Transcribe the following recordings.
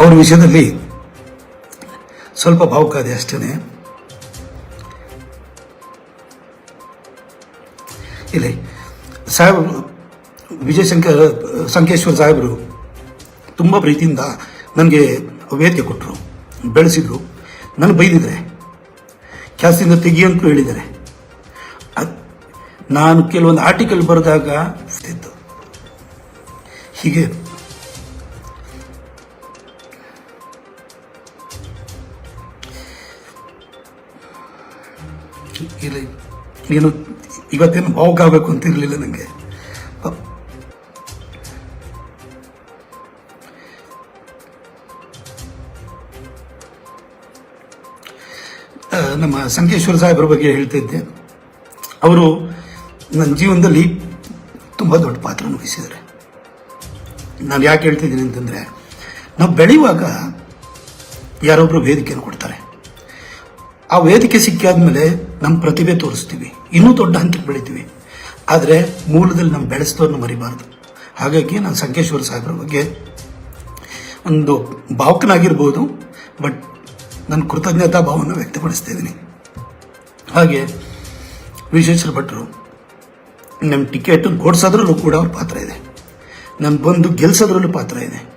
ಅವ್ರ ವಿಷಯದಲ್ಲಿ ಸ್ವಲ್ಪ ಭಾವುಕಾದೆ ಅಷ್ಟೇ ಇಲ್ಲಿ ಸಾಹೇಬ್ ವಿಜಯಶಂಕರ್, ಸಂಕೇಶ್ವರ್ ಸಾಹೇಬರು ತುಂಬ ಪ್ರೀತಿಯಿಂದ ನನಗೆ ವೇದಿಕೆ ಕೊಟ್ಟರು ಬೆಳೆಸಿದ್ರು. ನನಗೆ ಬೈದಿದ್ದಾರೆ ಕೆಲಸದಿಂದ ತೆಗಿಯಂತಲೂ ಹೇಳಿದ್ದಾರೆ. ನಾನು ಕೆಲವೊಂದು ಆರ್ಟಿಕಲ್ ಬರೆದಾಗ ಹೀಗೆ ಇಲ್ಲ ಏನು ಇವತ್ತೇನು ಭಾವುಕ ಆಗಬೇಕು ಅಂತ ಇರಲಿಲ್ಲ ನನಗೆ ನಮ್ಮ ಸಂಕೇಶ್ವರ ಸಾಹೇಬ್ರ ಬಗ್ಗೆ ಹೇಳ್ತಾ ಇದ್ದೆ. ಅವರು ನನ್ನ ಜೀವನದಲ್ಲಿ ತುಂಬ ದೊಡ್ಡ ಪಾತ್ರ ವಹಿಸಿದ್ದಾರೆ. ನಾನು ಯಾಕೆ ಹೇಳ್ತಿದ್ದೀನಿ ಅಂತಂದರೆ, ನಾವು ಬೆಳೆಯುವಾಗ ಯಾರೊಬ್ಬರು ವೇದಿಕೆಯನ್ನು ಕೊಡ್ತಾರೆ. ಆ ವೇದಿಕೆ ಸಿಕ್ಕಾದ್ಮೇಲೆ ನಮ್ಮ ಪ್ರತಿಭೆ ತೋರಿಸ್ತೀವಿ. ಇನ್ನೂ ದೊಡ್ಡ ಹಂತಕ್ಕೆ ಬೆಳಿತೀವಿ. ಆದರೆ ಮೂಲದಲ್ಲಿ ನಮ್ಮ ಬೆಳೆಸಿದವ್ರನ್ನ ಮರಿಬಾರ್ದು. ಹಾಗಾಗಿ ನಾನು ಸಂಕೇಶ್ವರ ಸಾಹೇಬ್ರ ಬಗ್ಗೆ ಒಂದು ಭಾವಕನಾಗಿರ್ಬೋದು, ಬಟ್ ನನ್ನ ಕೃತಜ್ಞತಾ ಭಾವವನ್ನು ವ್ಯಕ್ತಪಡಿಸ್ತಾ ಹಾಗೆ ವಿಶ್ವೇಶ್ವರ ಭಟ್ರು ನಮ್ಮ ಟಿಕೆಟ್ ಓಡಿಸೋದ್ರಲ್ಲೂ ಕೂಡ ಅವ್ರ ಪಾತ್ರ ಇದೆ. ನಾನು ಬಂದು ಗೆಲ್ಸೋದ್ರಲ್ಲೂ ಪಾತ್ರ ಇದೆ.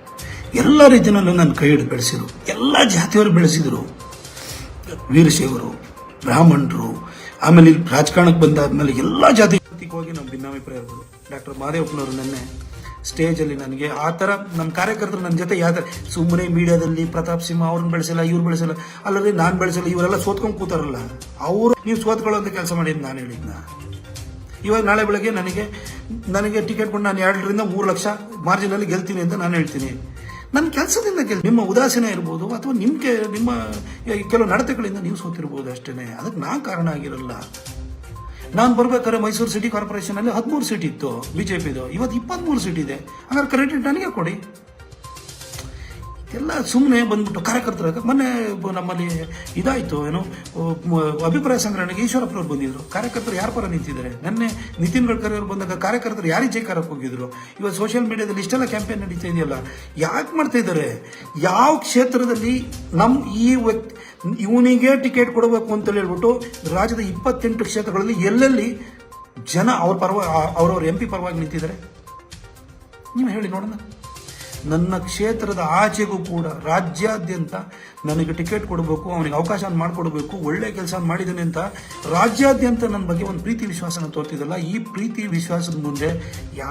ಎಲ್ಲ ರೀತಿಯಲ್ಲೂ ನನ್ನ ಕೈ ಹಿಡಿದು ಬೆಳೆಸಿದರು. ಎಲ್ಲ ಜಾತಿಯವರು ಬೆಳೆಸಿದರು. ವೀರಶೈವರು ಬ್ರಾಹ್ಮಣರು, ಆಮೇಲೆ ಇಲ್ಲಿ ರಾಜಕಾರಣಕ್ಕೆ ಬಂದಾದ್ಮೇಲೆ ಎಲ್ಲ ಜಾತಿ ಹೋಗಿ ನಮ್ಮ ಭಿನ್ನಾಭಿಪ್ರಾಯ ಇರ್ಬೋದು ಡಾಕ್ಟರ್ ಮಾದೇವಪ್ಪನವರು ನೆನ್ನೆ ಸ್ಟೇಜಲ್ಲಿ ನನಗೆ ಆ ಥರ ನಮ್ಮ ಕಾರ್ಯಕರ್ತರು ನನ್ನ ಜೊತೆ ಯಾವ ಸುಮ್ಮನೆ ಮೀಡಿಯಾದಲ್ಲಿ ಪ್ರತಾಪ್ ಸಿಂಹ ಅವ್ರನ್ನ ಬೆಳೆಸಿಲ್ಲ ಇವ್ರು ಬೆಳೆಸಿಲ್ಲ, ಅಲ್ಲದೆ ನಾನು ಬೆಳೆಸಿಲ್ಲ, ಇವರೆಲ್ಲ ಸೋತ್ಕೊಂಡು ಕೂತಾರಲ್ಲ, ಅವರು ನೀವು ಸೋತ್ಕೊಳ್ಳೋಂಥ ಕೆಲಸ ಮಾಡಿದ್ದು ನಾನು ಹೇಳಿದ್ನ. ಇವಾಗ ನಾಳೆ ಬೆಳಗ್ಗೆ ನನಗೆ ನನಗೆ ಟಿಕೆಟ್ ಕೊಟ್ಟು ನಾನು ಎರಡರಿಂದ ಮೂರು ಲಕ್ಷ ಮಾರ್ಜಿನಲ್ಲಿ ಗೆಲ್ತೀನಿ ಅಂತ ನಾನು ಹೇಳ್ತೀನಿ. ನನ್ನ ಕೆಲಸದಿಂದ ಗೆಲ್ ನಿಮ್ಮ ಉದಾಸೀನ ಇರ್ಬೋದು ಅಥವಾ ನಿಮ್ಮ ಕೆ ನಿಮ್ಮ ಕೆಲವು ನಡತೆಗಳಿಂದ ನೀವು ಸೋತಿರ್ಬೋದು ಅಷ್ಟೇ ಅದಕ್ಕೆ ನಾ ಕಾರಣ ಆಗಿರಲ್ಲ. ನಾನು ಬರ್ಬೇಕಾದ್ರೆ ಮೈಸೂರು ಸಿಟಿ ಕಾರ್ಪೊರೇಷನಲ್ಲಿ ಹದಿಮೂರು ಸೀಟ್ ಇತ್ತು ಬಿ ಜೆ ಪಿದು ಇವತ್ತು ಇಪ್ಪತ್ತ್ಮೂರು ಸೀಟ್ ಇದೆ. ಹಾಗಾದ್ರೆ ಕ್ರೆಡಿಟ್ ನನಗೆ ಕೊಡಿ. ಎಲ್ಲ ಸುಮ್ಮನೆ ಬಂದ್ಬಿಟ್ಟು ಕಾರ್ಯಕರ್ತರಾಗ ಮೊನ್ನೆ ನಮ್ಮಲ್ಲಿ ಇದಾಯಿತು, ಏನು ಅಭಿಪ್ರಾಯ ಸಂಗ್ರಹಣೆಗೆ ಈಶ್ವರಪ್ಪನವ್ರು ಬಂದಿದ್ರು. ಕಾರ್ಯಕರ್ತರು ಯಾರ ಪರ ನಿಂತಿದ್ದಾರೆ? ನಿನ್ನೆ ನಿತಿನ್ ಗಡ್ಕರಿ ಅವರು ಬಂದಾಗ ಕಾರ್ಯಕರ್ತರು ಯಾರಿಗೆ ಜೈಕಾರಕ್ಕೆ ಹೋಗಿದ್ರು? ಇವಾಗ ಸೋಷಿಯಲ್ ಮೀಡಿಯಾದಲ್ಲಿ ಇಷ್ಟೆಲ್ಲ ಕ್ಯಾಂಪೇನ್ ನಡೀತಾ ಇದೆಯಲ್ಲ, ಯಾಕೆ ಮಾಡ್ತಾ ಇದ್ದಾರೆ? ಯಾವ ಕ್ಷೇತ್ರದಲ್ಲಿ ನಮ್ಮ ಈ ವ್ಯಕ್ತಿ, ಇವನಿಗೆ ಟಿಕೆಟ್ ಕೊಡಬೇಕು ಅಂತ ಹೇಳ್ಬಿಟ್ಟು ರಾಜ್ಯದ ಇಪ್ಪತ್ತೆಂಟು ಕ್ಷೇತ್ರಗಳಲ್ಲಿ ಎಲ್ಲೆಲ್ಲಿ ಜನ ಅವ್ರ ಪರವಾಗಿ ಅವರವ್ರ ಎಂ ಪಿ ಪರವಾಗಿ ನಿಂತಿದ್ದಾರೆ? ನೀವು ಹೇಳಿ ನೋಡೋಣ. ನನ್ನ ಕ್ಷೇತ್ರದ ಆಚೆಗೂ ಕೂಡ ರಾಜ್ಯಾದ್ಯಂತ ನನಗೆ ಟಿಕೆಟ್ ಕೊಡಬೇಕು, ಅವನಿಗೆ ಅವಕಾಶ ಮಾಡಿಕೊಡಬೇಕು, ಒಳ್ಳೆ ಕೆಲಸ ಮಾಡಿದ್ದೇನೆ ಅಂತ ರಾಜ್ಯಾದ್ಯಂತ ನನ್ನ ಬಗ್ಗೆ ಒಂದು ಪ್ರೀತಿ ವಿಶ್ವಾಸನ ತೋರ್ತಿದ್ದಲ್ಲ. ಈ ಪ್ರೀತಿ ವಿಶ್ವಾಸದ ಮುಂದೆ ಯಾ